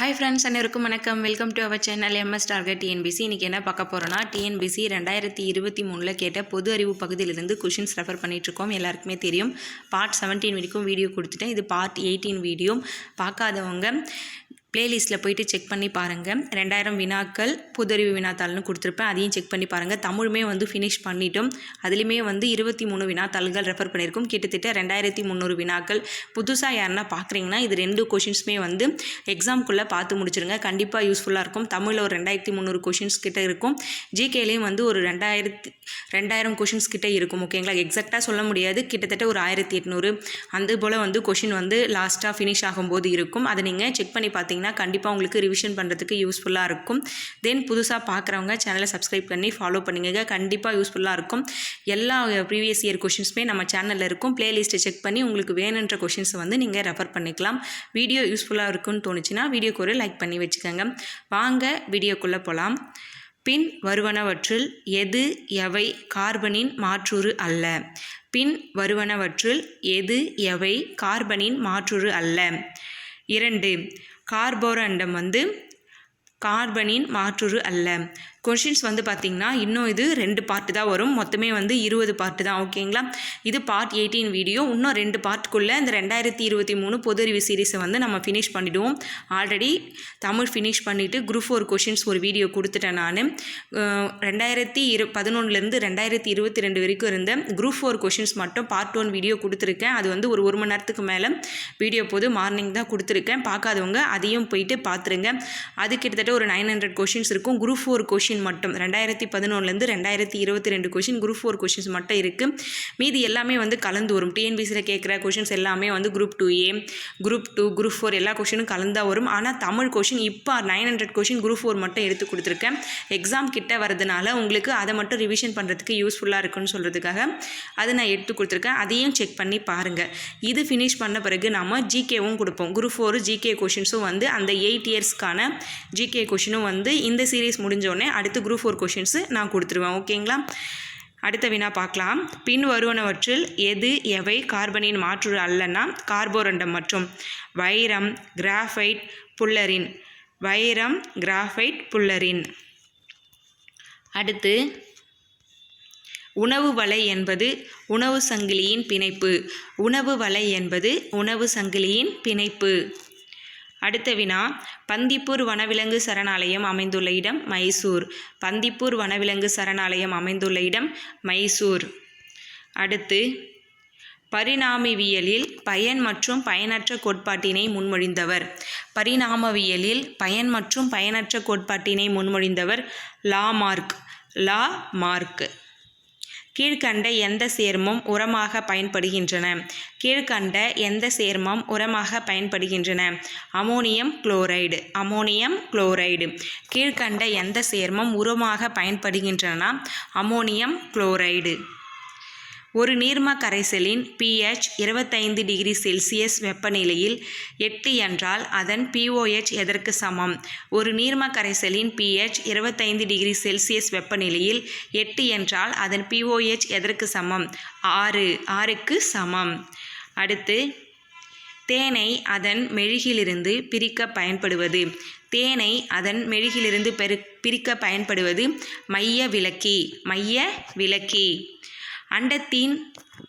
Hi friends அனைவருக்கும் வணக்கம். Welcome to our channel MS target TNPSC இன்றைக்கி என்ன பார்க்க போகிறோன்னா டிஎன்பிசி ரெண்டாயிரத்தி இருபத்தி மூணில் கேட்ட பொது அறிவு பகுதியிலிருந்து கொஷின்ஸ் ரெஃபர் பண்ணிகிட்ருக்கோம் எல்லாருக்குமே தெரியும். பார்ட் செவன்டீன் வரைக்கும் வீடியோ கொடுத்துட்டேன். இது பார்ட் எயிட்டீன் வீடியோ பார்க்காதவங்க பிளேலிஸ்ட்டில் போயிட்டு செக் பண்ணி பாருங்கள் ரெண்டாயிரம் வினாக்கள் புதறிவு வினாத்தாள்னு கொடுத்துருப்பேன். அதையும் செக் பண்ணி பாருங்கள் தமிழுமே வந்து ஃபினிஷ் பண்ணிட்டோம். அதுலேயுமே வந்து இருபத்தி மூணு வினாத்தாள்கள் ரெஃபர் பண்ணியிருக்கோம். கிட்டத்தட்ட ரெண்டாயிரத்தி முந்நூறு வினாக்கள். புதுசாக யாருன்னா பார்க்குறீங்கன்னா இது ரெண்டு கொஷின்ஸுமே வந்து எக்ஸாம்குள்ளே பார்த்து முடிச்சிருங்க. கண்டிப்பாக யூஸ்ஃபுல்லாக இருக்கும். தமிழில் ஒரு ரெண்டாயிரத்தி முந்நூறு கொஷின்ஸ் கிட்ட இருக்கும். ஜிகேலேயும் வந்து ஒரு ரெண்டாயிரத்தி ரெண்டாயிரம் கொஷின்ஸ் கிட்டே இருக்கும் ஓகேங்களா எக்ஸாக்டாக சொல்ல முடியாது. கிட்டத்தட்ட ஒரு ஆயிரத்தி எட்நூறு. அந்த போல் வந்து கொஷின் வந்து லாஸ்ட்டாக ஃபினிஷ் ஆகும்போது இருக்கும். அதை நீங்கள் செக் பண்ணி பார்த்தீங்க பார்த்தீங்கன்னா கண்டிப்பாக உங்களுக்கு ரிவிஷன் பண்ணுறதுக்கு யூஸ்ஃபுல்லாக இருக்கும். தென் புதுசாக பார்க்குறவங்க சேனலை சப்ஸ்கிரைப் பண்ணி ஃபாலோ பண்ணுங்க கண்டிப்பாக யூஸ்ஃபுல்லாக இருக்கும். எல்லா ப்ரீவியஸ் இயர் கொஷின்ஸுமே நம்ம சேனலில் இருக்கும். பிளேலிஸ்ட்டை செக் பண்ணி உங்களுக்கு வேணுன்ற கொஷின்ஸை வந்து நீங்கள் ரெஃபர் பண்ணிக்கலாம். வீடியோ யூஸ்ஃபுல்லாக இருக்குன்னு தோணுச்சுன்னா வீடியோக்கு ஒரு லைக் பண்ணி வச்சுக்கோங்க. வாங்க வீடியோக்குள்ளே போகலாம் பின் வருவனவற்றில் எது எவை கார்பனின் மாற்றுரு அல்ல. பின் வருவனவற்றில் எது எவை கார்பனின் மாற்றுரு அல்ல. இரண்டு கார்போரண்டம் வந்து கார்பனின் மாற்றுரு அல்ல. கொஷின்ஸ் வந்து பார்த்திங்கன்னா இன்னும் இது ரெண்டு பார்ட்டு தான் வரும். மொத்தமே வந்து இருபது பார்ட்டு தான் ஓகேங்களா இது பார்ட் எயிட்டீன் வீடியோ இன்னும் ரெண்டு பார்ட்டுக்குள்ளே இந்த ரெண்டாயிரத்தி இருபத்தி மூணு பொது அறிவு சீரீஸை வந்து நம்ம ஃபினிஷ் பண்ணிவிடுவோம் ஆல்ரெடி தமிழ் ஃபினிஷ் பண்ணிவிட்டு குரூப் ஃபோர் கொஷின்ஸ் ஒரு வீடியோ கொடுத்துட்டேன் நான். ரெண்டாயிரத்தி இரு பதினொன்றுலேருந்து ரெண்டாயிரத்தி இருபத்தி ரெண்டு வரைக்கும் இருந்த குரூப் ஃபோர் கொஷின்ஸ் மட்டும் பார்ட் ஒன் வீடியோ கொடுத்துருக்கேன். அது வந்து ஒரு ஒரு மணி நேரத்துக்கு மேலே வீடியோ போது மார்னிங் தான் கொடுத்துருக்கேன். பார்க்காதவங்க அதையும் போயிட்டு பார்த்துருங்க அது கிட்டத்தட்ட ஒரு நைன் ஹண்ட்ரட் கொஷின்ஸ் இருக்கும். குரூப் ஃபோர் கொஷின் மட்டும். ரெண்டாயிரத்தி பதினொன்றுலேருந்து ரெண்டாயிரத்தி இருபத்தி ரெண்டு கொஷின் குரூப் ஃபோர் கொஷின்ஸ் மட்டும் இருக்குது மீதி எல்லாமே வந்து கலந்து வரும். டிஎன்பிசியில் கேட்குற கொஷின்ஸ் எல்லாமே வந்து group two A group two group four எல்லா கொஷினும் கலந்தா வரும். ஆனால் தமிழ் கொஷின் இப்போ nine hundred question group four மட்டும் எடுத்து கொடுத்துருக்கேன். எக்ஸாம் கிட்ட வரதுனால உங்களுக்கு அதை மட்டும் ரிவிஷன் பண்ணுறதுக்கு யூஸ்ஃபுல்லாக இருக்குன்னு சொல்கிறதுக்காக அதை நான் எடுத்து கொடுத்துருக்கேன். அதையும் செக் பண்ணி பாருங்கள் இது ஃபினிஷ் பண்ண பிறகு நம்ம ஜிகேவும் கொடுப்போம். குரூப் ஃபோர் ஜிகே கொஷின்ஸும் வந்து அந்த எயிட் இயர்ஸ்க்கான ஜிகே கொஷினும் வந்து இந்த சீரீஸ் முடிஞ்சோடனே அடுத்து குரூப் ஃபோர் கொஷின்ஸு நான் கொடுத்துருவேன் ஓகேங்களா அடுத்த வினா பார்க்கலாம். பின் வருவனவற்றில் எது எவை கார்பனின் மாற்று அல்லனா கார்போரண்டம் மற்றும் வைரம் கிராஃபைட் புல்லரின். வைரம் கிராஃபைட் புல்லரின். அடுத்து உணவு வலை என்பது உணவு சங்கிலியின் பிணைப்பு. உணவு வலை என்பது உணவு சங்கிலியின் பிணைப்பு. அடுத்த வினா பந்திப்பூர் வனவிலங்கு சரணாலயம் அமைந்துள்ள இடம் மைசூர். பந்திப்பூர் வனவிலங்கு சரணாலயம் அமைந்துள்ள இடம் மைசூர். அடுத்து பரிணாமவியலில் பயன் மற்றும் பயனற்ற கோட்பாட்டினை முன்மொழிந்தவர். பரிணாமவியலில் பயன் மற்றும் பயனற்ற கோட்பாட்டினை முன்மொழிந்தவர் லா மார்க். லா மார்க். கீழ்கண்ட எந்த சேர்மம் உரமாக பயன்படுகின்றன? கீழ்கண்ட எந்த சேர்மம் உரமாக பயன்படுகின்றன? Ammonium chloride ammonium chloride. கீழ்கண்ட எந்த சேர்மம் உரமாக பயன்படுகின்றன? Ammonium chloride. ஒரு நீர்ம கரைசலின் பிஹெச் இருபத்தைந்து டிகிரி செல்சியஸ் வெப்பநிலையில் எட்டு என்றால் அதன் பிஓஹெச் எதற்கு சமம்? ஒரு நீர்ம கரைசலின் பிஹெச் இருபத்தைந்து டிகிரி செல்சியஸ் வெப்பநிலையில் எட்டு என்றால் அதன் பிஓஹெச் எதற்கு சமம்? ஆறு. ஆறுக்கு சமம். அடுத்து தேனை அதன் மெழுகிலிருந்து பிரிக்க பயன்படுவது. தேனை அதன் மெழுகிலிருந்து பெரு பிரிக்க பயன்படுவது மைய விளக்கி மைய விளக்கி. அண்டத்தின்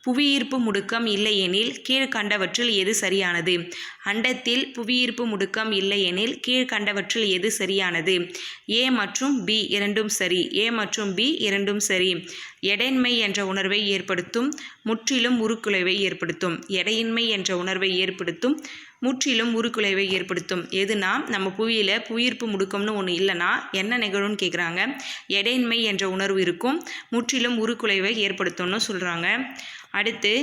புவியீர்ப்பு முடுக்கம் இல்லையெனில் கீழ்கண்டவற்றில் எது சரியானது? அண்டத்தில் புவியீர்ப்பு முடுக்கம் இல்லையெனில் கீழ்கண்டவற்றில் எது சரியானது? ஏ மற்றும் பி இரண்டும் சரி. ஏ மற்றும் பி இரண்டும் சரி. எடையின்மை என்ற உணர்வை ஏற்படுத்தும் முற்றிலும் உருக்குலைவை ஏற்படுத்தும். எடையின்மை என்ற உணர்வை ஏற்படுத்தும் முற்றிலும் உருக்குலைவை ஏற்படுத்தும். எதுனா நம்ம புவியில் புவியீர்ப்பு முடுக்கம்னு ஒன்று இல்லைன்னா என்ன நிகழும்னு கேட்குறாங்க எடையின்மை என்ற உணர்வு இருக்கும். முற்றிலும் உருக்குலைவை ஏற்படுத்தும்னு சொல்கிறாங்க அடுத்து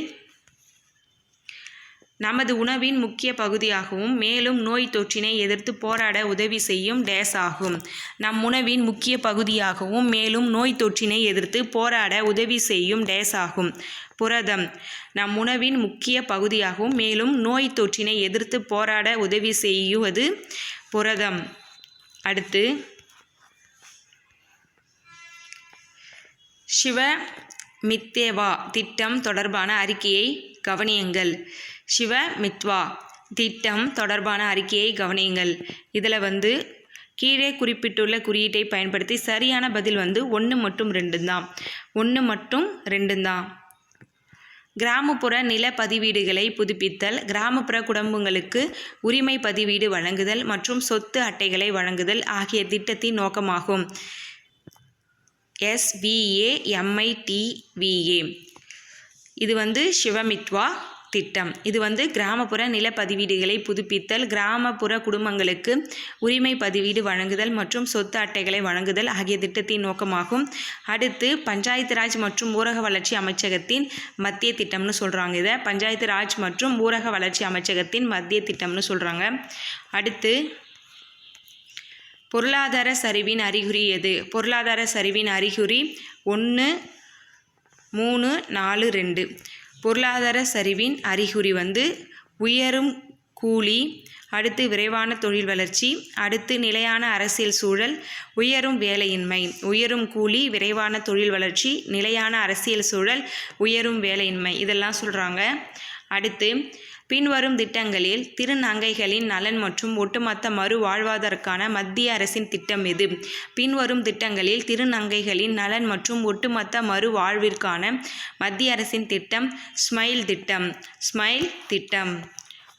நமது உணவின் முக்கிய பகுதியாகவும் மேலும் நோய் தொற்றினை எதிர்த்து போராட உதவி செய்யும் டேஸ் ஆகும். நம் உணவின் முக்கிய பகுதியாகவும் மேலும் நோய் தொற்றினை எதிர்த்து போராட உதவி செய்யும் டேஸ் ஆகும். புரதம். நம் உணவின் முக்கிய பகுதியாகவும் மேலும் நோய் தொற்றினை எதிர்த்து போராட உதவி செய்வது புரதம். அடுத்து சிவ மித்தேவா திட்டம் தொடர்பான அறிக்கையை கவனியுங்கள். சிவ மித்வா திட்டம் தொடர்பான அறிக்கையை கவனியுங்கள். இதில் வந்து கீழே குறிப்பிட்டுள்ள குறியீட்டை பயன்படுத்தி சரியான பதில் வந்து ஒன்று மட்டும் ரெண்டு தான். ஒன்று மட்டும் ரெண்டு தான். கிராமப்புற நில பதிவீடுகளை புதுப்பித்தல் கிராமப்புற குடும்பங்களுக்கு உரிமை பதிவீடு வழங்குதல் மற்றும் சொத்து அட்டைகளை வழங்குதல் ஆகிய திட்டத்தின் நோக்கமாகும். எஸ்விஏ எம்ஐடிவிஏ இது வந்து சிவமித்வா திட்டம். இது வந்து கிராமப்புற நிலப்பதிவீடுகளை புதுப்பித்தல் கிராமப்புற குடும்பங்களுக்கு உரிமை பதிவீடு வழங்குதல் மற்றும் சொத்து அட்டைகளை வழங்குதல் ஆகிய திட்டத்தின் நோக்கமாகும். அடுத்து பஞ்சாயத்து ராஜ் மற்றும் ஊரக வளர்ச்சி அமைச்சகத்தின் மத்திய திட்டம்னு சொல்கிறாங்க இதை. பஞ்சாயத்து ராஜ் மற்றும் ஊரக வளர்ச்சி அமைச்சகத்தின் மத்திய திட்டம்னு சொல்கிறாங்க அடுத்து பொருளாதார சரிவின் அறிகுறி எது? பொருளாதார சரிவின் அறிகுறி ஒன்று மூணு நாலு ரெண்டு. பொருளாதார சரிவின் அறிகுறி வந்து உயரும் கூலி அடுத்து விரைவான தொழில் வளர்ச்சி அடுத்து நிலையான அரசியல் சூழல் உயரும் வேலையின்மை உயரும் கூலி விரைவான தொழில் வளர்ச்சி நிலையான அரசியல் சூழல் உயரும் வேலையின்மை இதெல்லாம் சொல்கிறாங்க அடுத்து பின்வரும் திட்டங்களில் திருநங்கைகளின் நலன் மற்றும் ஒட்டுமொத்த மறுவாழ்வாதாரக்கான மத்திய அரசின் திட்டம் எது? பின்வரும் திட்டங்களில் திருநங்கைகளின் நலன் மற்றும் ஒட்டுமொத்த மறு வாழ்விற்கான மத்திய அரசின் திட்டம் ஸ்மைல் திட்டம். ஸ்மைல் திட்டம்.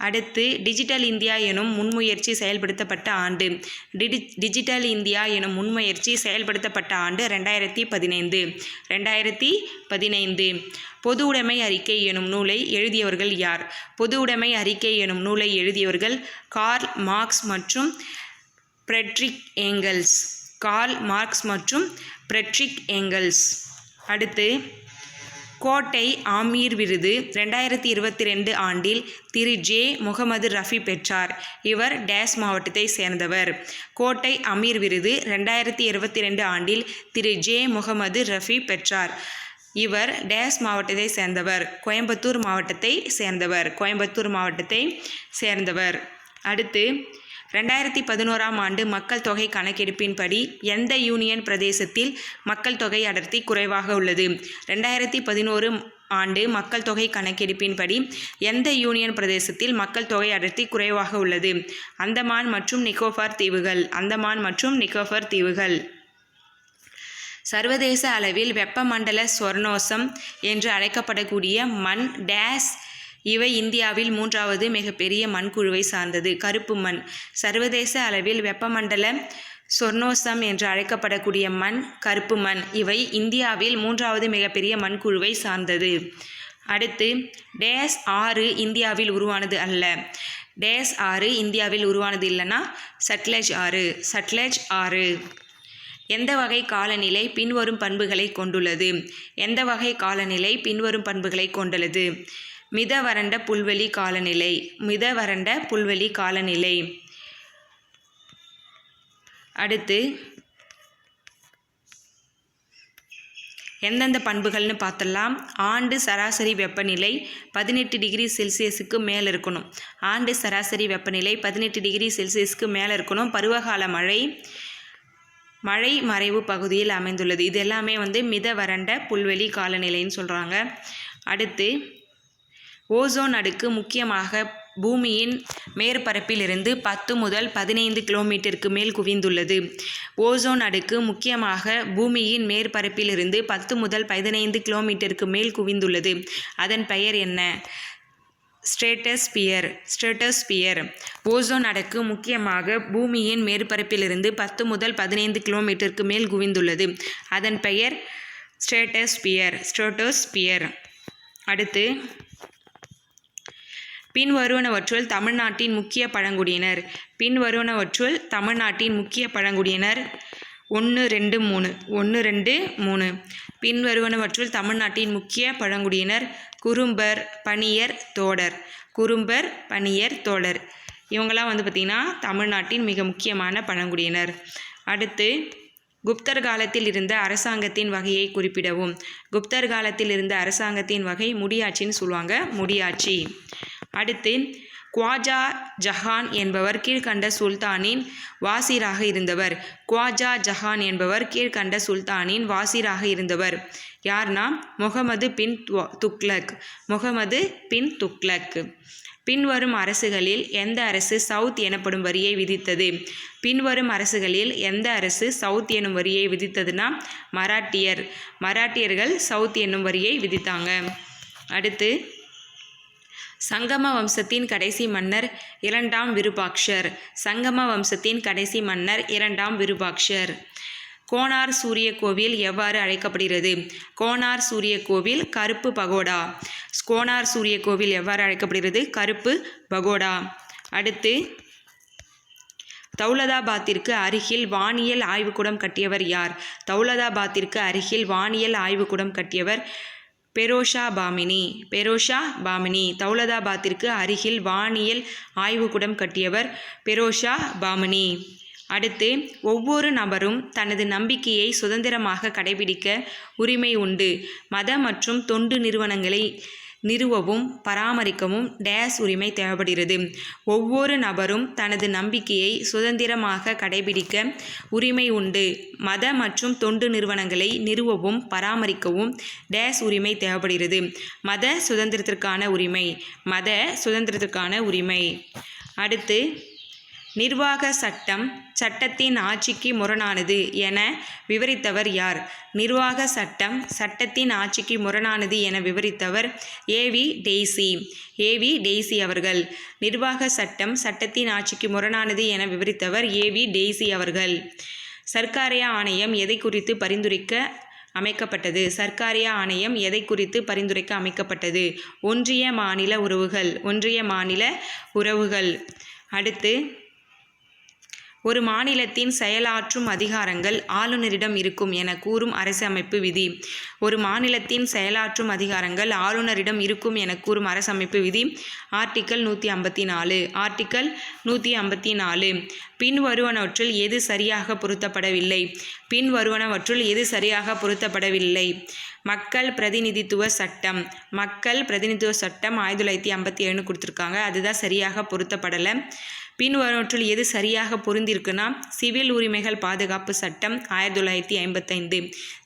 அடுத்து டிஜிட்டல் இந்தியா எனும் முன்முயற்சி செயல்படுத்தப்பட்ட ஆண்டு. டிடி டிஜிட்டல் இந்தியா எனும் முன்முயற்சி செயல்படுத்தப்பட்ட ஆண்டு ரெண்டாயிரத்தி பதினைந்து. ரெண்டாயிரத்தி பதினைந்து. பொது உடைமை அறிக்கை எனும் நூலை எழுதியவர்கள் யார்? பொது உடைமை அறிக்கை எனும் நூலை எழுதியவர்கள் கார்ல் மார்க்ஸ் மற்றும் பிரெட்ரிக் ஏங்கல்ஸ். கார்ல் மார்க்ஸ் மற்றும் பிரெட்ரிக் ஏங்கல்ஸ். அடுத்து கோட்டை ஆமீர் விருது ரெண்டாயிரத்தி இருபத்தி ரெண்டு ஆண்டில் திரு. ஜே. முகமது ரஃபி பெற்றார். இவர் டேஸ் மாவட்டத்தை சேர்ந்தவர். கோட்டை அமீர் விருது ரெண்டாயிரத்தி இருபத்தி ரெண்டு ஆண்டில் திரு. ஜே. முகமது ரஃபி பெற்றார். இவர் டேஸ் மாவட்டத்தை சேர்ந்தவர். கோயம்புத்தூர் மாவட்டத்தை சேர்ந்தவர். கோயம்புத்தூர் மாவட்டத்தை சேர்ந்தவர். அடுத்து ரெண்டாயிரத்தி பதினோராம் ஆண்டு மக்கள் தொகை கணக்கெடுப்பின்படி எந்த யூனியன் பிரதேசத்தில் மக்கள் தொகை அடர்த்தி குறைவாக உள்ளது? ரெண்டாயிரத்தி பதினோரு ஆண்டு மக்கள் தொகை கணக்கெடுப்பின்படி எந்த யூனியன் பிரதேசத்தில் மக்கள் தொகை அடர்த்தி குறைவாக உள்ளது? அந்தமான் மற்றும் நிக்கோபார் தீவுகள் அந்தமான் மற்றும் நிக்கோபார் தீவுகள். சர்வதேச அளவில் வெப்பமண்டல ஸ்வர்ணோசம் என்று அழைக்கப்படக்கூடிய மண் டேஸ் இவை இந்தியாவில் மூன்றாவது மிகப்பெரிய மண்குழுவை சார்ந்தது. கருப்பு மண் சர்வதேச அளவில் வெப்பமண்டல சொர்ணோசம் என்று அழைக்கப்படக்கூடிய மண் கருப்பு மண். இவை இந்தியாவில் மூன்றாவது மிகப்பெரிய மண்குழுவை சார்ந்தது. அடுத்து டேஸ் ஆறு இந்தியாவில் உருவானது அல்ல. டேஸ் ஆறு இந்தியாவில் உருவானது இல்லைன்னா சட்லஜ் ஆறு சட்லஜ் ஆறு. எந்த வகை காலநிலை பின்வரும் பண்புகளை கொண்டுள்ளது? எந்த வகை காலநிலை பின்வரும் பண்புகளை கொண்டுள்ளது? மித வறண்ட புல்வெளி காலநிலை. மித வறண்ட புல்வெளி காலநிலை. அடுத்து எந்தெந்த பண்புகள்னு பார்த்தலாம். ஆண்டு சராசரி வெப்பநிலை பதினெட்டு டிகிரி செல்சியஸுக்கு மேலே இருக்கணும். ஆண்டு சராசரி வெப்பநிலை பதினெட்டு டிகிரி செல்சியஸுக்கு மேலே இருக்கணும். பருவகால மழை மழை மறைவு பகுதியில் அமைந்துள்ளது. இது எல்லாமே வந்து மித வறண்ட புல்வெளி காலநிலைன்னு சொல்கிறாங்க அடுத்து ஓசோன் அடுக்கு முக்கியமாக பூமியின் மேற்பரப்பிலிருந்து பத்து முதல் பதினைந்து கிலோமீட்டருக்கு மேல் குவிந்துள்ளது. ஓசோன் அடுக்கு முக்கியமாக பூமியின் மேற்பரப்பிலிருந்து பத்து முதல் பதினைந்து கிலோமீட்டருக்கு மேல் குவிந்துள்ளது. அதன் பெயர் என்ன? ஸ்ட்ரேட்டஸ்பியர் ஸ்ட்ரேட்டஸ்பியர். ஓசோன் அடுக்கு முக்கியமாக பூமியின் மேற்பரப்பிலிருந்து பத்து முதல் பதினைந்து கிலோமீட்டருக்கு மேல் குவிந்துள்ளது. அதன் பெயர் ஸ்ட்ரேட்டஸ்பியர் ஸ்ட்ரோட்டோஸ்பியர். அடுத்து பின்வருவனவற்றுள் தமிழ்நாட்டின் முக்கிய பழங்குடியினர். பின்வருவனவற்றுள் தமிழ்நாட்டின் முக்கிய பழங்குடியினர். ஒன்று ரெண்டு மூணு. ஒன்று ரெண்டு மூணு. பின்வருவனவற்றுள் தமிழ்நாட்டின் முக்கிய பழங்குடியினர் குறும்பர் பணியர் தோடர். குறும்பர் பணியர் தோடர். இவங்கெல்லாம் வந்து பார்த்திங்கன்னா தமிழ்நாட்டின் மிக முக்கியமான பழங்குடியினர். அடுத்து குப்தர் காலத்தில் இருந்த அரசாங்கத்தின் வகையை குறிப்பிடவும். குப்தர் காலத்தில் இருந்த அரசாங்கத்தின் வகை முடியாட்சின்னு சொல்லுவாங்க முடியாட்சி. அடுத்து குவாஜா ஜஹான் என்பவர் கீழ்கண்ட சுல்தானின் வாசிராக இருந்தவர். குவாஜா ஜஹான் என்பவர் கீழ்கண்ட சுல்தானின் வாசிராக இருந்தவர். யார்னா? முகமது பின் துக்லக் முகமது பின் துக்ளக். பின்வரும் அரசுகளில் எந்த அரசு சவுத் எனப்படும் வரியை விதித்தது? பின்வரும் அரசுகளில் எந்த அரசு சவுத் எனும் வரியை விதித்ததுன்னா மராட்டியர். மராட்டியர்கள் சவுத் என்னும் வரியை விதித்தாங்க. அடுத்து சங்கம வம்சத்தின் கடைசி மன்னர் இரண்டாம் விருபாக்ஷர். சங்கம வம்சத்தின் கடைசி மன்னர் இரண்டாம் விருபாக்ஷர். கோனார் சூரிய கோவில் எவ்வாறு அழைக்கப்படுகிறது? கோனார் சூரிய கோவில் கருப்பு பகோடா. கோனார் சூரிய கோவில் எவ்வாறு அழைக்கப்படுகிறது? கருப்பு பகோடா. அடுத்து தௌலதாபாத்திற்கு அருகில் வானியல் ஆய்வுக்கூடம் கட்டியவர் யார்? தௌலதாபாத்திற்கு அருகில் வானியல் ஆய்வுக்கூடம் கட்டியவர் பெரோஷா பாமினி. பெரோஷா பாமினி தௌலதாபாத்திற்கு அருகில் வானியல் ஆய்வுக்கூடம் கட்டியவர் பெரோஷா பாமினி. அடுத்து ஒவ்வொரு நபரும் தனது நம்பிக்கையை சுதந்திரமாக கடைபிடிக்க உரிமை உண்டு. மத மற்றும் தொண்டு நிறுவனங்களை நிறுவவும் பராமரிக்கவும் டேஸ் உரிமை தேவைப்படுகிறது. ஒவ்வொரு நபரும் தனது நம்பிக்கையை சுதந்திரமாக கடைபிடிக்க உரிமை உண்டு. மத மற்றும் தொண்டு நிறுவனங்களை நிறுவவும் பராமரிக்கவும் டேஸ் உரிமை தேவைப்படுகிறது. மத சுதந்திரத்திற்கான உரிமை. மத சுதந்திரத்திற்கான உரிமை. அடுத்து நிர்வாக சட்டம் சட்டத்தின் ஆட்சிக்கு முரணானது என விவரித்தவர் யார்? நிர்வாக சட்டம் சட்டத்தின் ஆட்சிக்கு முரணானது என விவரித்தவர் ஏவி டெய்சி. ஏவி டெய்சி அவர்கள். நிர்வாக சட்டம் சட்டத்தின் ஆட்சிக்கு முரணானது என விவரித்தவர் ஏவி டெய்சி அவர்கள். சர்க்காரிய ஆணையம் எதை குறித்து பரிந்துரைக்க அமைக்கப்பட்டது? சர்க்காரிய ஆணையம் எதை குறித்து பரிந்துரைக்க அமைக்கப்பட்டது? ஒன்றிய மாநில உறவுகள். ஒன்றிய மாநில உறவுகள். அடுத்து ஒரு மாநிலத்தின் செயலாற்றும் அதிகாரங்கள் ஆளுநரிடம் இருக்கும் என கூறும் அரசமைப்பு விதி. ஒரு மாநிலத்தின் செயலாற்றும் அதிகாரங்கள் ஆளுநரிடம் இருக்கும் என கூறும் அரசமைப்பு விதி. ஆர்டிக்கல் நூற்றி ஐம்பத்தி நாலு ஆர்டிக்கல் நூற்றி ஐம்பத்தி நாலு. பின்வருவனவற்றில் எது சரியாக பொருத்தப்படவில்லை? பின்வருவனவற்றுள் எது சரியாக பொருத்தப்படவில்லை? மக்கள் பிரதிநிதித்துவ சட்டம். மக்கள் பிரதிநிதித்துவ சட்டம் ஆயிரத்தி தொள்ளாயிரத்தி ஐம்பத்தி ஏழுன்னு கொடுத்துருக்காங்க. அதுதான் சரியாக பொருத்தப்படலை. பின்வரவற்றில் எது சரியாக பொருந்திருக்குன்னா சிவில் உரிமைகள் பாதுகாப்பு சட்டம் ஆயிரத்தி தொள்ளாயிரத்தி ஐம்பத்தைந்து.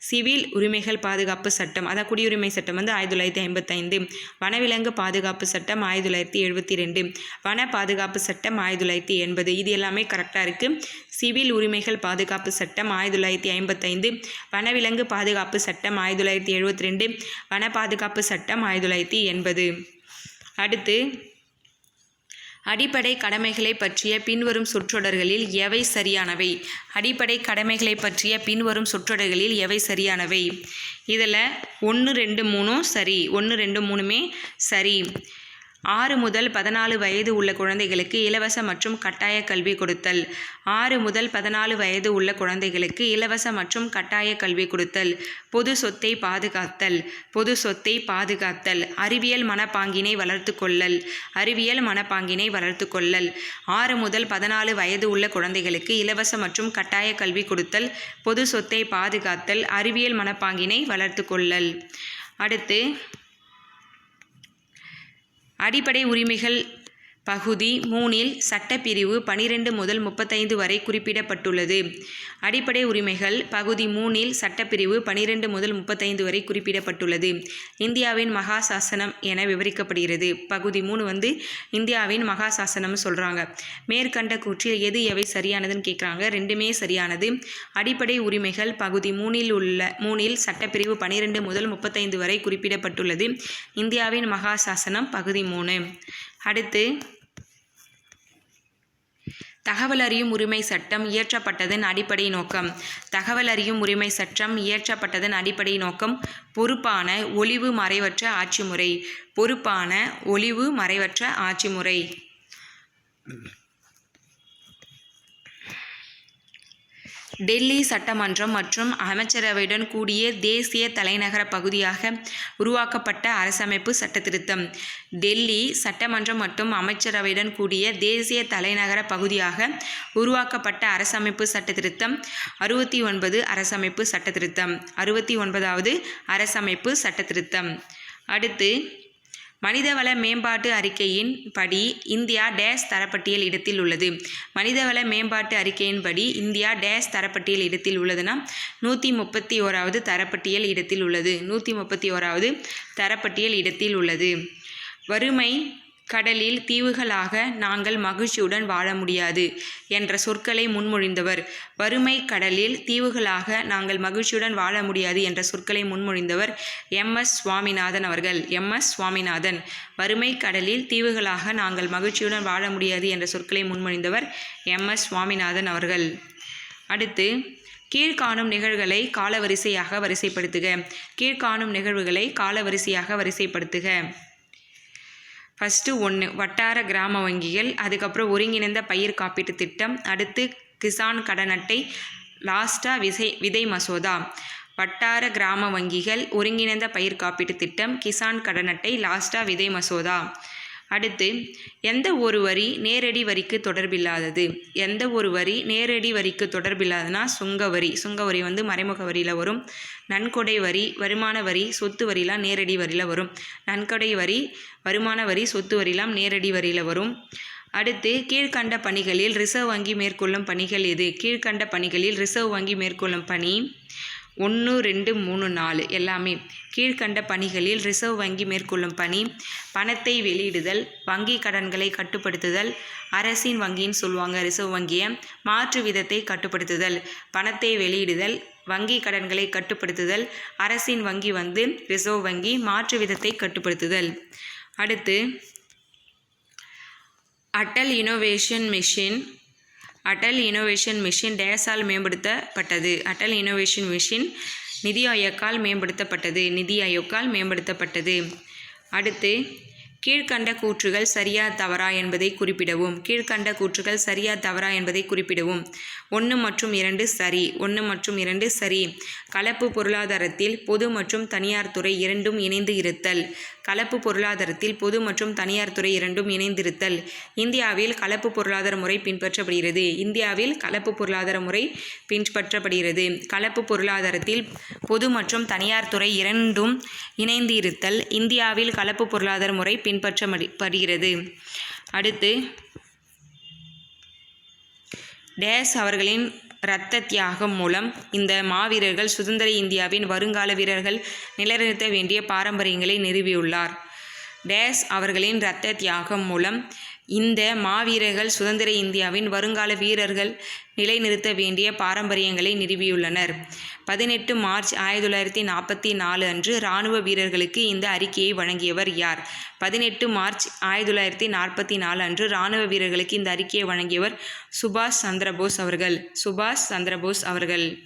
சிவில் உரிமைகள் பாதுகாப்பு சட்டம் அதான் குடியுரிமை சட்டம் வந்து ஆயிரத்தி தொள்ளாயிரத்தி ஐம்பத்தைந்து. வனவிலங்கு பாதுகாப்பு சட்டம் ஆயிரத்தி தொள்ளாயிரத்தி எழுபத்தி ரெண்டு வன பாதுகாப்பு சட்டம் ஆயிரத்தி தொள்ளாயிரத்தி எண்பது. இது எல்லாமே கரெக்டாக இருக்குது சிவில் உரிமைகள் பாதுகாப்பு சட்டம் ஆயிரத்தி தொள்ளாயிரத்தி ஐம்பத்தைந்து. வனவிலங்கு பாதுகாப்பு சட்டம் ஆயிரத்தி தொள்ளாயிரத்தி எழுபத்தி ரெண்டு வன பாதுகாப்பு சட்டம் ஆயிரத்தி தொள்ளாயிரத்தி எண்பது. அடுத்து அடிப்படை கடமைகளை பற்றிய பின்வரும் சொற்றொடர்களில் எவை சரியானவை? அடிப்படை கடமைகளை பற்றிய பின்வரும் சொற்றொடர்களில் எவை சரியானவை? இதில் ஒன்று ரெண்டு மூணும் சரி. ஒன்று ரெண்டு மூணுமே சரி. ஆறு முதல் பதினாலு வயது உள்ள குழந்தைகளுக்கு இலவச மற்றும் கட்டாய கல்வி கொடுத்தல். ஆறு முதல் பதினாலு வயது உள்ள குழந்தைகளுக்கு இலவச மற்றும் கட்டாய கல்வி கொடுத்தல். பொது சொத்தை பாதுகாத்தல். பொது சொத்தை பாதுகாத்தல். அறிவியல் மனப்பாங்கினை வளர்த்து கொள்ளல். அறிவியல் மனப்பாங்கினை வளர்த்து கொள்ளல். ஆறு முதல் பதினாலு வயது உள்ள குழந்தைகளுக்கு இலவச மற்றும் கட்டாய கல்வி கொடுத்தல். பொது சொத்தை பாதுகாத்தல். அறிவியல் மனப்பாங்கினை வளர்த்து கொள்ளல். அடுத்து அடிப்படை உரிமைகள் பகுதி மூனில் சட்டப்பிரிவு பனிரெண்டு முதல் முப்பத்தைந்து வரை குறிப்பிடப்பட்டுள்ளது. அடிப்படை உரிமைகள் பகுதி மூனில் சட்டப்பிரிவு பனிரெண்டு முதல் முப்பத்தைந்து வரை குறிப்பிடப்பட்டுள்ளது. இந்தியாவின் மகா சாசனம் என விவரிக்கப்படுகிறது. பகுதி மூணு வந்து இந்தியாவின் மகா சாசனம்னு சொல்கிறாங்க மேற்கண்ட கூற்றில் எது எவை சரியானதுன்னு கேட்குறாங்க ரெண்டுமே சரியானது. அடிப்படை உரிமைகள் பகுதி மூணில் உள்ள மூணில் சட்டப்பிரிவு பனிரெண்டு முதல் முப்பத்தைந்து வரை குறிப்பிடப்பட்டுள்ளது. இந்தியாவின் மகா சாசனம் பகுதி மூணு அடுத்து தகவல் அறியும் உரிமை சட்டம் இயற்றப்பட்டதன் அடிப்படை நோக்கம். தகவல் அறியும் உரிமை சட்டம் இயற்றப்பட்டதன் அடிப்படை நோக்கம் பொறுப்பான ஒளிவு மறைவற்ற ஆட்சி முறை. பொறுப்பான ஒளிவு மறைவற்ற ஆட்சி முறை. டெல்லி சட்டமன்றம் மற்றும் அமைச்சரவையுடன் கூடிய தேசிய தலைநகர பகுதியாக உருவாக்கப்பட்ட அரசமைப்பு சட்டத்திருத்தம். டெல்லி சட்டமன்றம் மற்றும் அமைச்சரவையுடன் கூடிய தேசிய தலைநகர பகுதியாக உருவாக்கப்பட்ட அரசமைப்பு சட்டத்திருத்தம். அறுபத்தி ஒன்பது அரசமைப்பு சட்டத்திருத்தம். அறுபத்தி ஒன்பதாவது அரசமைப்பு சட்டத்திருத்தம். அடுத்து மனிதவள மேம்பாட்டு அறிக்கையின் படி இந்தியா டேஷ் தரப்பட்டியல் இடத்தில் உள்ளது. மனிதவள மேம்பாட்டு அறிக்கையின் படி இந்தியா டேஷ் தரப்பட்டியல் இடத்தில் உள்ளதுன்னா நூற்றி முப்பத்தி ஓராவது தரப்பட்டியல் இடத்தில் உள்ளது. நூற்றி முப்பத்தி ஓராவது தரப்பட்டியல் இடத்தில் உள்ளது. வறுமை கடலில் தீவுகளாக நாங்கள் மகிழ்ச்சியுடன் வாழ முடியாது என்ற சொற்களை முன்மொழிந்தவர். வறுமை கடலில் தீவுகளாக நாங்கள் மகிழ்ச்சியுடன் வாழ முடியாது என்ற சொற்களை முன்மொழிந்தவர் எம். எஸ். சுவாமிநாதன் அவர்கள். எம். எஸ். சுவாமிநாதன். வறுமை கடலில் தீவுகளாக நாங்கள் மகிழ்ச்சியுடன் வாழ முடியாது என்ற சொற்களை முன்மொழிந்தவர் எம். எஸ். சுவாமிநாதன் அவர்கள். அடுத்து கீழ்காணும் நிகழ்வுகளை காலவரிசையாக வரிசைப்படுத்துக. கீழ்காணும் நிகழ்வுகளை காலவரிசையாக வரிசைப்படுத்துக. ஃபஸ்ட்டு ஒன்று வட்டார கிராம வங்கிகள் அதுக்கப்புறம் ஒருங்கிணைந்த பயிர் காப்பீட்டு திட்டம் அடுத்து கிசான் கடன் அட்டை லாஸ்ட்டாக விசை விதை மசோதா. வட்டார கிராம வங்கிகள் ஒருங்கிணைந்த பயிர் காப்பீட்டு திட்டம் கிசான் கடன் அட்டை லாஸ்ட்டாக விதை மசோதா. அடுத்து எந்த ஒரு வரி நேரடி வரிக்கு தொடர்பில்லாதது? எந்த ஒரு வரி நேரடி வரிக்கு தொடர்பில்லாததுன்னா சுங்க வரி. சுங்க வரி வந்து மறைமுக வரியில் வரும். நன்கொடை வரி வருமான வரி சொத்து வரிலாம் நேரடி வரியில் வரும். நன்கொடை வரி வருமான வரி சொத்து வரிலாம் நேரடி வரியில் வரும். அடுத்து கீழ்கண்ட பணிகளில் ரிசர்வ் வங்கி மேற்கொள்ளும் பணிகள் எது? கீழ்கண்ட பணிகளில் ரிசர்வ் வங்கி மேற்கொள்ளும் பணி ஒன்று ரெண்டு மூணு நாலு எல்லாமே கீழ்கண்ட பணிகளில் ரிசர்வ் வங்கி மேற்கொள்ளும் பணி பணத்தை வெளியிடுதல் வங்கி கடன்களை கட்டுப்படுத்துதல் அரசின் வங்கின்னு சொல்லுவாங்க ரிசர்வ் வங்கியை மாற்று விதத்தை கட்டுப்படுத்துதல் பணத்தை வெளியிடுதல் வங்கி கடன்களை கட்டுப்படுத்துதல் அரசின் வங்கி வந்து ரிசர்வ் வங்கி மாற்று விதத்தை கட்டுப்படுத்துதல். அடுத்து Atal innovation mission Atal innovation mission டேஸால் மேம்படுத்தப்பட்டது. அட்டல் இனோவேஷன் மிஷின் நிதி ஆயோக்கால் மேம்படுத்தப்பட்டது. நிதி ஆயோக்கால் மேம்படுத்தப்பட்டது. அடுத்து கீழ்கண்ட கூற்றுகள் சரியா தவறா என்பதை குறிப்பிடவும். கீழ்கண்ட கூற்றுகள் சரியா தவறா என்பதை குறிப்பிடவும். ஒன்று மற்றும் இரண்டு சரி. ஒன்று மற்றும் இரண்டு சரி. கலப்பு பொருளாதாரத்தில் பொது மற்றும் தனியார் துறை இரண்டும் இணைந்து இருத்தல். கலப்பு பொருளாதாரத்தில் பொது மற்றும் தனியார் துறை இரண்டும் இணைந்திருத்தல். இந்தியாவில் கலப்பு பொருளாதார முறை பின்பற்றப்படுகிறது. இந்தியாவில் கலப்பு பொருளாதார முறை பின்பற்றப்படுகிறது. கலப்பு பொருளாதாரத்தில் பொது மற்றும் தனியார் துறை இரண்டும் இணைந்து இருத்தல் இந்தியாவில் கலப்பு பொருளாதார முறை பின்பற்றப்படுகிறது அடுத்து டேஸ் அவர்களின் இரத்த தியாகம் மூலம் இந்த மாவீரர்கள் சுதந்திர இந்தியாவின் வருங்கால வீரர்கள் நிலைநிறுத்த வேண்டிய பாரம்பரியங்களை நிறுவியுள்ளார். டேஸ் அவர்களின் இரத்த தியாகம் மூலம் இந்த மாவீரர்கள் சுதந்திர இந்தியாவின் வருங்கால வீரர்கள் நிலைநிறுத்த வேண்டிய பாரம்பரியங்களை நிறுவியுள்ளனர். பதினெட்டு மார்ச் ஆயிரத்தி தொள்ளாயிரத்தி நாற்பத்தி நாலு அன்று இராணுவ வீரர்களுக்கு இந்த அறிக்கையை வழங்கியவர் யார்? பதினெட்டு மார்ச் ஆயிரத்தி தொள்ளாயிரத்தி நாற்பத்தி நாலு அன்று இராணுவ வீரர்களுக்கு இந்த அறிக்கையை வழங்கியவர் சுபாஷ் சந்திரபோஸ் அவர்கள். சுபாஷ் சந்திரபோஸ் அவர்கள்.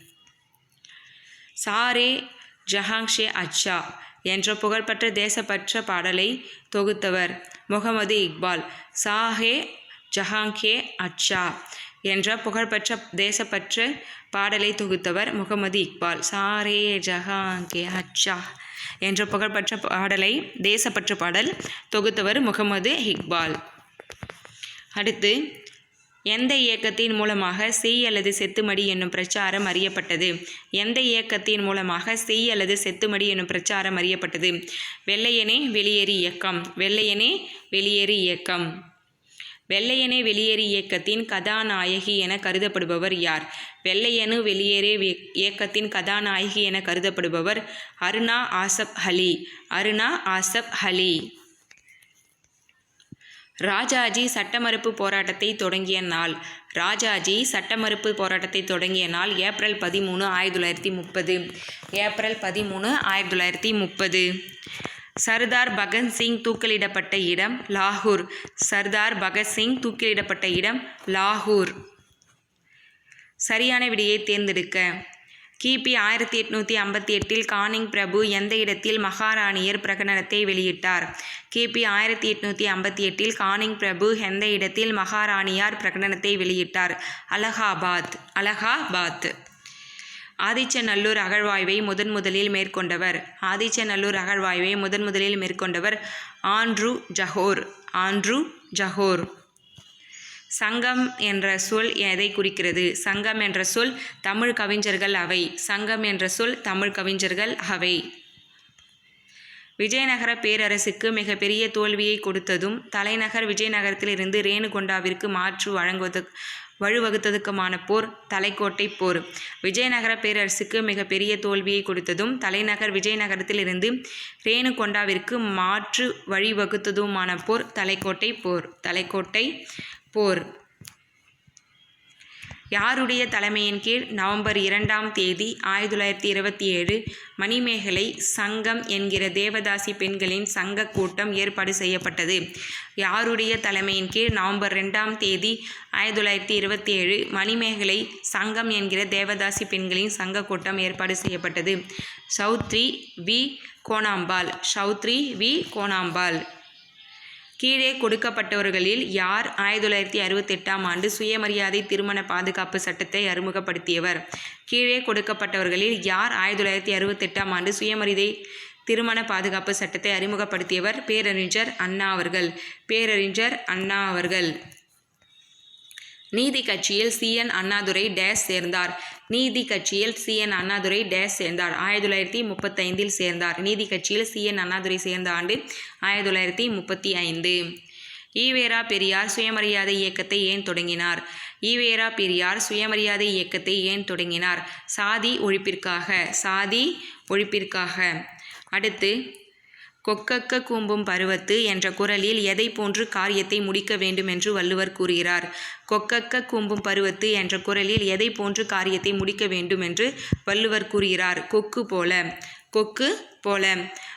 சாரே ஜஹாங்ஷே அச்சா. என்ற புகழ்பெற்ற தேசப்பற்ற பாடலை தொகுத்தவர் முகமது இக்பால். சாஹே ஜஹாங்கே அச்சா என்ற புகழ்பெற்ற தேசப்பற்ற பாடலை தொகுத்தவர் முகமது இக்பால். சாரே ஜஹாங்கே அச்சா என்ற புகழ்பெற்ற பாடலை தேசப்பற்ற பாடல் தொகுத்தவர் முகமது இக்பால். அடுத்து எந்த இயக்கத்தின் மூலமாக செய் அல்லது செத்துமடி என்னும் பிரச்சாரம் அறியப்பட்டது? எந்த இயக்கத்தின் மூலமாக செய் அல்லது செத்துமடி என்னும் பிரச்சாரம் அறியப்பட்டது? வெள்ளையனே வெளியேறு இயக்கம். வெள்ளையனே வெளியேறு இயக்கம். வெள்ளையனே வெளியேறு இயக்கத்தின் கதாநாயகி என கருதப்படுபவர் யார்? வெள்ளையனு வெளியேறே இயக்கத்தின் கதாநாயகி என கருதப்படுபவர் அருணா ஆசப் அலி. அருணா ஆசப் அலி. ராஜாஜி சட்டமறுப்பு போராட்டத்தை தொடங்கிய நாள். ராஜாஜி சட்டமறுப்பு போராட்டத்தை தொடங்கிய நாள் ஏப்ரல் பதிமூணு ஆயிரத்தி தொள்ளாயிரத்தி முப்பது. ஏப்ரல் பதிமூணு ஆயிரத்தி தொள்ளாயிரத்தி முப்பது. சர்தார் பகத்சிங் தூக்கிலிடப்பட்ட இடம் லாகூர். சர்தார் பகத்சிங் தூக்கிலிடப்பட்ட இடம் லாகூர். சரியான விடையை தேர்ந்தெடுக்க கிபி ஆயிரத்தி எட்நூற்றி ஐம்பத்தி எட்டில் கானிங் பிரபு எந்த இடத்தில் மகாராணியர் பிரகடனத்தை வெளியிட்டார்? கிபி ஆயிரத்தி எட்நூற்றி ஐம்பத்தி எட்டில் கானிங் பிரபு எந்த இடத்தில் மகாராணியார் பிரகடனத்தை வெளியிட்டார்? அலகாபாத் அலகாபாத். ஆதிச்சநல்லூர் அகழ்வாய்வை முதன் முதலில் மேற்கொண்டவர். ஆதிச்சநல்லூர் அகழ்வாய்வை முதன் முதலில் மேற்கொண்டவர் ஆண்ட்ரூ ஜஹோர். ஆண்ட்ரூ ஜஹோர். சங்கம் என்ற சொல் எதை குறிக்கிறது? சங்கம் என்ற சொல் தமிழ் கவிஞர்கள் அவை. சங்கம் என்ற சொல் தமிழ் கவிஞர்கள் அவை. விஜயநகர பேரரசுக்கு மிகப்பெரிய தோல்வியை கொடுத்ததும் தலைநகர் விஜயநகரத்திலிருந்து ரேணுகொண்டாவிற்கு மாற்று வழங்குவது வழிவகுத்ததுக்குமான போர் தலைக்கோட்டை போர். விஜயநகர பேரரசுக்கு மிகப்பெரிய தோல்வியை கொடுத்ததும் தலைநகர் விஜயநகரத்திலிருந்து ரேணுகொண்டாவிற்கு மாற்று வழிவகுத்ததுமான போர் தலைக்கோட்டை போர். தலைக்கோட்டை போர். யாருடைய தலைமையின் கீழ் நவம்பர் இரண்டாம் தேதி ஆயிரத்தி தொள்ளாயிரத்தி இருபத்தி ஏழு மணிமேகலை சங்கம் என்கிற தேவதாசி பெண்களின் சங்க கூட்டம் ஏற்பாடு செய்யப்பட்டது. யாருடைய தலைமையின் கீழ் நவம்பர் ரெண்டாம் தேதி ஆயிரத்தி தொள்ளாயிரத்தி இருபத்தி ஏழு மணிமேகலை சங்கம் என்கிற தேவதாசி பெண்களின் சங்க கூட்டம் ஏற்பாடு செய்யப்பட்டது. சௌத்ரி வி. கோணாம்பாள் சௌத்ரி வி. கோணாம்பாள் கீழே கொடுக்கப்பட்டவர்களில் யார் ஆயிரத்தி தொள்ளாயிரத்தி அறுபத்தெட்டாம் ஆண்டு சுயமரியாதை திருமண பாதுகாப்பு சட்டத்தை அறிமுகப்படுத்தியவர்? கீழே கொடுக்கப்பட்டவர்களில் யார் ஆயிரத்தி தொள்ளாயிரத்தி அறுபத்தெட்டாம் ஆண்டு சுயமரியாதை திருமண பாதுகாப்பு சட்டத்தை அறிமுகப்படுத்தியவர்? பேரறிஞர் அண்ணா அவர்கள். பேரறிஞர் அண்ணா அவர்கள். நீதி கட்சியில் சி. என். அண்ணாதுரை டேஸ் சேர்ந்தார். நீதி கட்சியில் சி. என். அண்ணாதுரை டேஸ் சேர்ந்தார். ஆயிரத்தி தொள்ளாயிரத்தி முப்பத்தைந்தில் சேர்ந்தார். நீதி கட்சியில் சி. என். அண்ணாதுரை சேர்ந்த ஆண்டு ஆயிரத்தி தொள்ளாயிரத்தி முப்பத்தி ஐந்து ஈவேரா பெரியார் சுயமரியாதை இயக்கத்தை ஏன் தொடங்கினார்? ஈவேரா பெரியார் சுயமரியாதை இயக்கத்தை ஏன் தொடங்கினார்? சாதி ஒழிப்பிற்காக சாதி ஒழிப்பிற்காக. அடுத்து கொக்கக்க கூம்பும் பருவத்து என்ற குரலில் எதை போன்று காரியத்தை முடிக்க வேண்டும் என்று வள்ளுவர் கூறுகிறார். கொக்கக்க கூம்பும் பருவத்து என்ற குரலில் எதை போன்று காரியத்தை முடிக்க வேண்டும் என்று வள்ளுவர் கூறுகிறார். கொக்கு போல. கொக்கு போல.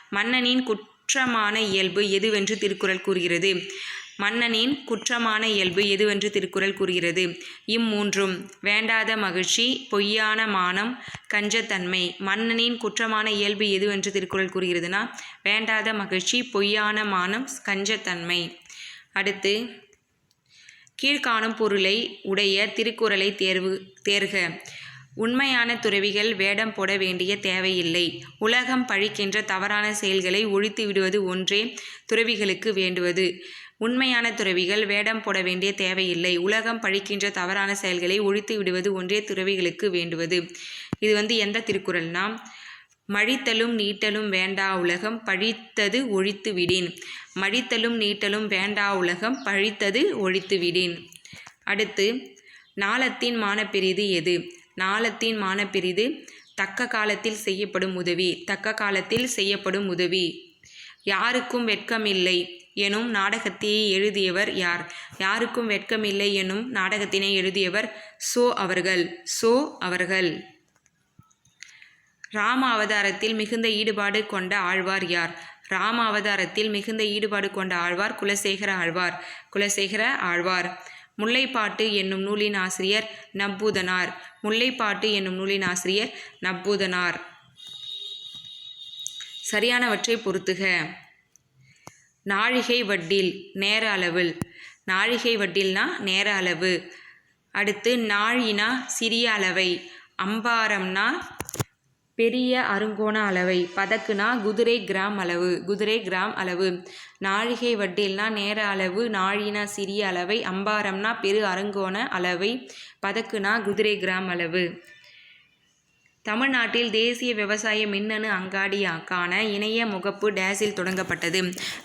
மன்னனின் குற்றமான இயல்பு எதுவென்று திருக்குறள் கூறுகிறது. மன்னனின் குற்றமான இயல்பு எதுவென்று திருக்குறள் கூறுகிறது. இம்மூன்றும் வேண்டாத மகிழ்ச்சி பொய்யான மானம் கஞ்சத்தன்மை மன்னனின் குற்றமான இயல்பு எதுவென்று திருக்குறள் கூறுகிறதுனா வேண்டாத மகிழ்ச்சி பொய்யான மானம் கஞ்சத்தன்மை. அடுத்து கீழ்காணும் பொருளை உடைய திருக்குறளை தேர்வு தேர்க. உண்மையான துறவிகள் வேடம் போட வேண்டிய தேவையில்லை. உலகம் பழிக்கின்ற தவறான செயல்களை ஒழித்து விடுவது ஒன்றே துறவிகளுக்கு வேண்டுவது. உண்மையான துறவிகள் வேடம் போட வேண்டிய தேவையில்லை. உலகம் பழிக்கின்ற தவறான செயல்களை ஒழித்து விடுவது ஒன்றே துறவிகளுக்கு வேண்டுவது. இது வந்து எந்த திருக்குறள்னா மழித்தலும் நீட்டலும் வேண்டா உலகம் பழித்தது ஒழித்து விடேன். மழித்தலும் நீட்டலும் வேண்டா உலகம் பழித்தது ஒழித்து விடேன். அடுத்து நாளத்தின் மானப்பெரிது எது? நாளத்தின் மானப்பெரிது தக்க காலத்தில் செய்யப்படும் உதவி தக்க காலத்தில் செய்யப்படும் உதவி. யாருக்கும் வெட்கமில்லை. எனும் நாடகத்தை எழுதியவர் யார்? யாருக்கும் வெட்கமில்லை எனும் நாடகத்தினை எழுதியவர் சோ அவர்கள். சோ அவர்கள். ராம அவதாரத்தில் மிகுந்த ஈடுபாடு கொண்ட ஆழ்வார் யார்? ராம அவதாரத்தில் மிகுந்த ஈடுபாடு கொண்ட ஆழ்வார் குலசேகர ஆழ்வார். குலசேகர ஆழ்வார். முல்லைப்பாட்டு என்னும் நூலின் ஆசிரியர் நப்பூதனார் முல்லைப்பாட்டு என்னும் நூலின் ஆசிரியர் நப்பூதனார் சரியானவற்றை பொறுத்துக. நாழிகை வட்டில் நேர அளவில். நாழிகை வட்டில்னா நேர அளவு. அடுத்து நாழினா சிறிய அளவை. அம்பாரம்னா பெரிய அருங்கோண அளவை. பதக்குனா குதிரை கிராம் அளவு. குதிரை கிராம் அளவு. நாழிகை வட்டில்னா நேர அளவு. நாழினா சிறிய அளவை. அம்பாரம்னா பெரு அருங்கோண அளவை. பதக்குனா குதிரை கிராம் அளவு. தமிழ்நாட்டில் தேசிய விவசாய மின்னணு அங்காடிக்கான இணைய முகப்பு டேஸில் தொடங்கப்பட்டது.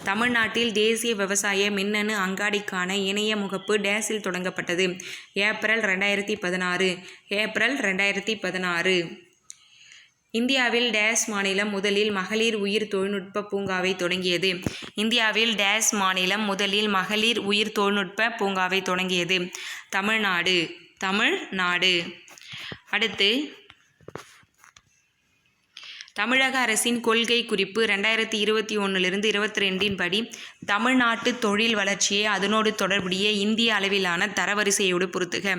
தமிழ்நாட்டில் தேசிய விவசாய மின்னணு அங்காடிக்கான இணைய முகப்பு டேஸில் தொடங்கப்பட்டது. ஏப்ரல் ரெண்டாயிரத்தி பதினாறு. ஏப்ரல் ரெண்டாயிரத்தி பதினாறு. இந்தியாவில் டேஸ் மாநிலம் முதலில் மகளிர் உயிர் தொழில்நுட்ப பூங்காவை தொடங்கியது. இந்தியாவில் டேஸ் மாநிலம் முதலில் மகளிர் உயிர் தொழில்நுட்ப பூங்காவை தொடங்கியது. தமிழ்நாடு. தமிழ்நாடு. அடுத்து தமிழக அரசின் கொள்கை குறிப்பு ரெண்டாயிரத்தி இருபத்தி ஒன்றிலிருந்து இருபத்தி ரெண்டின் படி தமிழ்நாட்டு தொழில் வளர்ச்சியை அதனோடு தொடர்புடைய இந்திய அளவிலான தரவரிசையோடு பொறுத்துக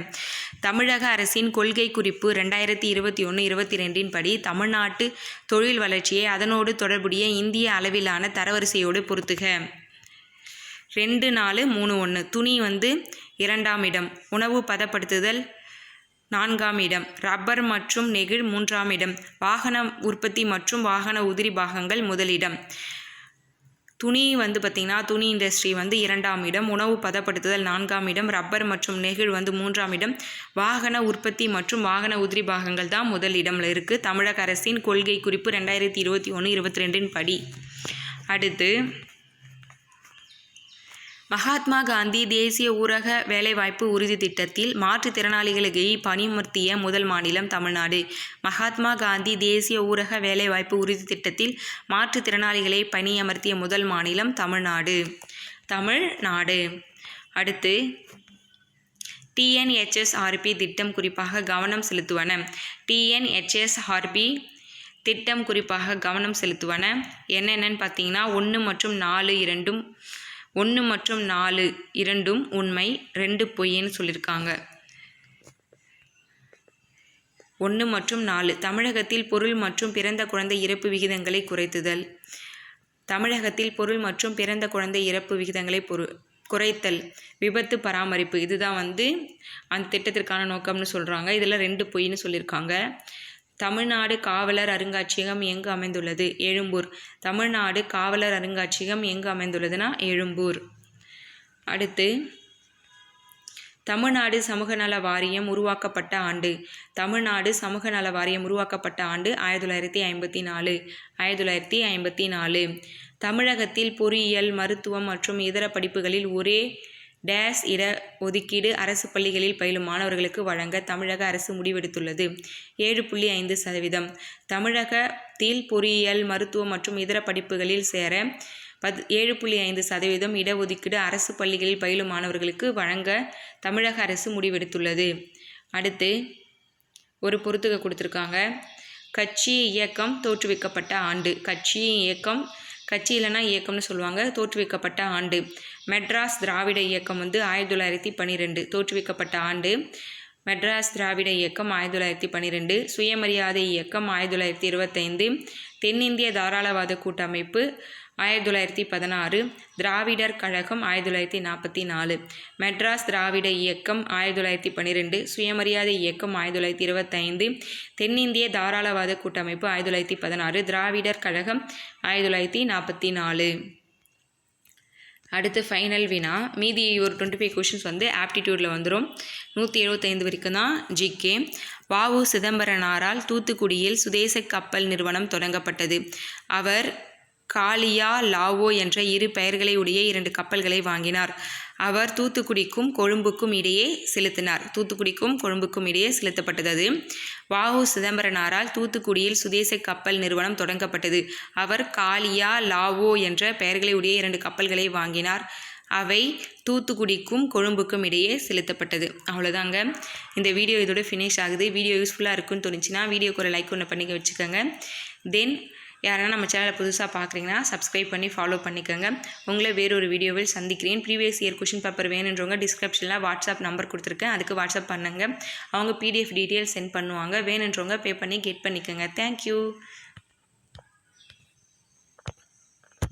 தமிழக அரசின் கொள்கை குறிப்பு ரெண்டாயிரத்தி இருபத்தி ஒன்று இருபத்தி ரெண்டின் படி தமிழ்நாட்டு தொழில் வளர்ச்சியை அதனோடு தொடர்புடைய இந்திய அளவிலான தரவரிசையோடு பொறுத்துக ரெண்டு நாலு மூணு ஒன்று துணி வந்து இரண்டாம் இடம். உணவு பதப்படுத்துதல் நான்காம் இடம். ரப்பர் மற்றும் நெகிழ் மூன்றாம் இடம். வாகன உற்பத்தி மற்றும் வாகன உதிரி பாகங்கள் முதலிடம். துணி வந்து பார்த்திங்கன்னா துணி இண்டஸ்ட்ரி வந்து இரண்டாம் இடம். உணவு பதப்படுத்துதல் நான்காம் இடம். ரப்பர் மற்றும் நெகிழ் வந்து மூன்றாம் இடம். வாகன உற்பத்தி மற்றும் வாகன உதிரி பாகங்கள் தான் முதல் இடம்ல இருக்குது தமிழக அரசின் கொள்கை குறிப்பு ரெண்டாயிரத்தி இருபத்தி ஒன்று இருபத்தி ரெண்டின் படி. அடுத்து மகாத்மா காந்தி தேசிய ஊரக வேலைவாய்ப்பு உறுதி திட்டத்தில் மாற்றுத்திறனாளிகளுக்கு பணியமர்த்திய முதல் மாநிலம் தமிழ்நாடு. மகாத்மா காந்தி தேசிய ஊரக வேலைவாய்ப்பு உறுதி திட்டத்தில் மாற்றுத்திறனாளிகளை பணியமர்த்திய முதல் மாநிலம் தமிழ்நாடு. தமிழ்நாடு. அடுத்து டிஎன்ஹெச்எஸ்ஆர்பி திட்டம் குறிப்பாக கவனம் செலுத்துவன. டிஎன்ஹெச்எஸ்ஆர்பி திட்டம் குறிப்பாக கவனம் செலுத்துவன. என்னென்னு பார்த்தீங்கன்னா ஒன்று மற்றும் நாலு இரண்டும் ஒன்று மற்றும் நாலு இரண்டும் உண்மை ரெண்டு பொய்ன்னு சொல்லியிருக்காங்க ஒன்று மற்றும் நாலு தமிழகத்தில் பொருள் மற்றும் பிறந்த குழந்தை இறப்பு விகிதங்களை குறைத்துதல். தமிழகத்தில் பொருள் மற்றும் பிறந்த குழந்தை இறப்பு விகிதங்களை பொரு குறைத்தல் விபத்து பராமரிப்பு இதுதான் வந்து அந்த திட்டத்திற்கான நோக்கம்னு சொல்கிறாங்க இதில் ரெண்டு பொய்ன்னு சொல்லியிருக்காங்க தமிழ்நாடு காவலர் அருங்காட்சியகம் எங்கு அமைந்துள்ளது? எழும்பூர். தமிழ்நாடு காவலர் அருங்காட்சியகம் எங்கு அமைந்துள்ளதுன்னா எழும்பூர். அடுத்து தமிழ்நாடு சமூக நல வாரியம் உருவாக்கப்பட்ட ஆண்டு. தமிழ்நாடு சமூக நல வாரியம் உருவாக்கப்பட்ட ஆண்டு ஆயிரத்தி தொள்ளாயிரத்தி ஐம்பத்தி நாலு ஆயிரத்தி தொள்ளாயிரத்தி ஐம்பத்தி நாலு. தமிழகத்தில் பொறியியல் மருத்துவம் மற்றும் இதர படிப்புகளில் ஒரே டேஸ் இட ஒதுக்கீடு அரசு பள்ளிகளில் பயிலும் மாணவர்களுக்கு வழங்க தமிழக அரசு முடிவெடுத்துள்ளது. ஏழு புள்ளி ஐந்து சதவீதம். தமிழகத்தில் பொறியியல் மருத்துவம் மற்றும் இதர படிப்புகளில் சேர பத் ஏழு புள்ளி ஐந்து சதவீதம் இடஒதுக்கீடு அரசு பள்ளிகளில் பயிலும் மாணவர்களுக்கு வழங்க தமிழக அரசு முடிவெடுத்துள்ளது. அடுத்து ஒரு பொறுத்துக கொடுத்துருக்காங்க. கட்சி இயக்கம் தோற்றுவிக்கப்பட்ட ஆண்டு. கட்சி இயக்கம் கட்சி இல்லைன்னா இயக்கம்னு சொல்லுவாங்க. தோற்றுவிக்கப்பட்ட ஆண்டு. மெட்ராஸ் திராவிட இயக்கம் வந்து ஆயிரத்தி தொள்ளாயிரத்தி பன்னிரெண்டு தோற்றுவிக்கப்பட்ட ஆண்டு. மெட்ராஸ் திராவிட இயக்கம் ஆயிரத்தி தொள்ளாயிரத்தி பன்னிரெண்டு சுயமரியாதை இயக்கம் ஆயிரத்தி தொள்ளாயிரத்தி இருபத்தைந்து. தென்னிந்திய தாராளவாத கூட்டமைப்பு ஆயிரத்தி தொள்ளாயிரத்தி பதினாறு. திராவிடர் கழகம் ஆயிரத்தி தொள்ளாயிரத்தி நாற்பத்தி நாலு. மெட்ராஸ் திராவிட இயக்கம் ஆயிரத்தி தொள்ளாயிரத்தி பன்னிரெண்டு சுயமரியாதை இயக்கம் ஆயிரத்தி தொள்ளாயிரத்தி இருபத்தைந்து. தென்னிந்திய தாராளவாத கூட்டமைப்பு ஆயிரத்தி தொள்ளாயிரத்தி பதினாறு. திராவிடர் கழகம் ஆயிரத்தி தொள்ளாயிரத்தி நாற்பத்தி நாலு. அடுத்து ஃபைனல் வினா. மீதி ஒரு டுவெண்ட்டி ஃபைவ் கொஷின்ஸ் வந்து ஆப்டிடியூடில் வந்துடும் நூற்றி எழுபத்தைந்து வரைக்கும் தான் ஜிகே வாவு சிதம்பரனாரால் தூத்துக்குடியில் சுதேச கப்பல் நிறுவனம் தொடங்கப்பட்டது. அவர் காளியா லாவோ என்ற இரு பெயர்களை உடைய இரண்டு கப்பல்களை வாங்கினார். அவர் தூத்துக்குடிக்கும் கொழும்புக்கும் இடையே செலுத்தினார். தூத்துக்குடிக்கும் கொழும்புக்கும் இடையே செலுத்தப்பட்டது. வாவு சிதம்பரனாரால் தூத்துக்குடியில் சுதேச கப்பல் நிறுவனம் தொடங்கப்பட்டது. அவர் காலியா லாவோ என்ற பெயர்களை உடைய இரண்டு கப்பல்களை வாங்கினார். அவை தூத்துக்குடிக்கும் கொழும்புக்கும் இடையே செலுத்தப்பட்டது. அவ்வளோதாங்க இந்த வீடியோ இதோட ஃபினிஷ் ஆகுது. வீடியோ யூஸ்ஃபுல்லாக இருக்குன்னு தோணுச்சுன்னா வீடியோக்கு ஒரு லைக் ஒன்று பண்ணிக்க வச்சுக்கோங்க. தென் யாராவது நம்ம சேனலை புதுசாக பார்க்குறீங்கன்னா சப்ஸ்கிரைப் பண்ணி ஃபாலோ பண்ணிக்கோங்க. உங்களை வேறொரு வீடியோவில் சந்திக்கிறேன். ப்ரீவியஸ் இயர் கொஷின் பேப்பர் வேணுன்றவங்க டிஸ்கிரிப்ஷனில் வாட்ஸ்அப் நம்பர் கொடுத்துருக்கேன். அதுக்கு வாட்ஸ்அப் பண்ணுங்கள் அவங்க பிடிஎஃப் டீட்டெயில்ஸ் சென்ட் பண்ணுவாங்க. வேணுன்றவங்க பே பண்ணி கெட் பண்ணிக்கோங்க. தேங்க்யூ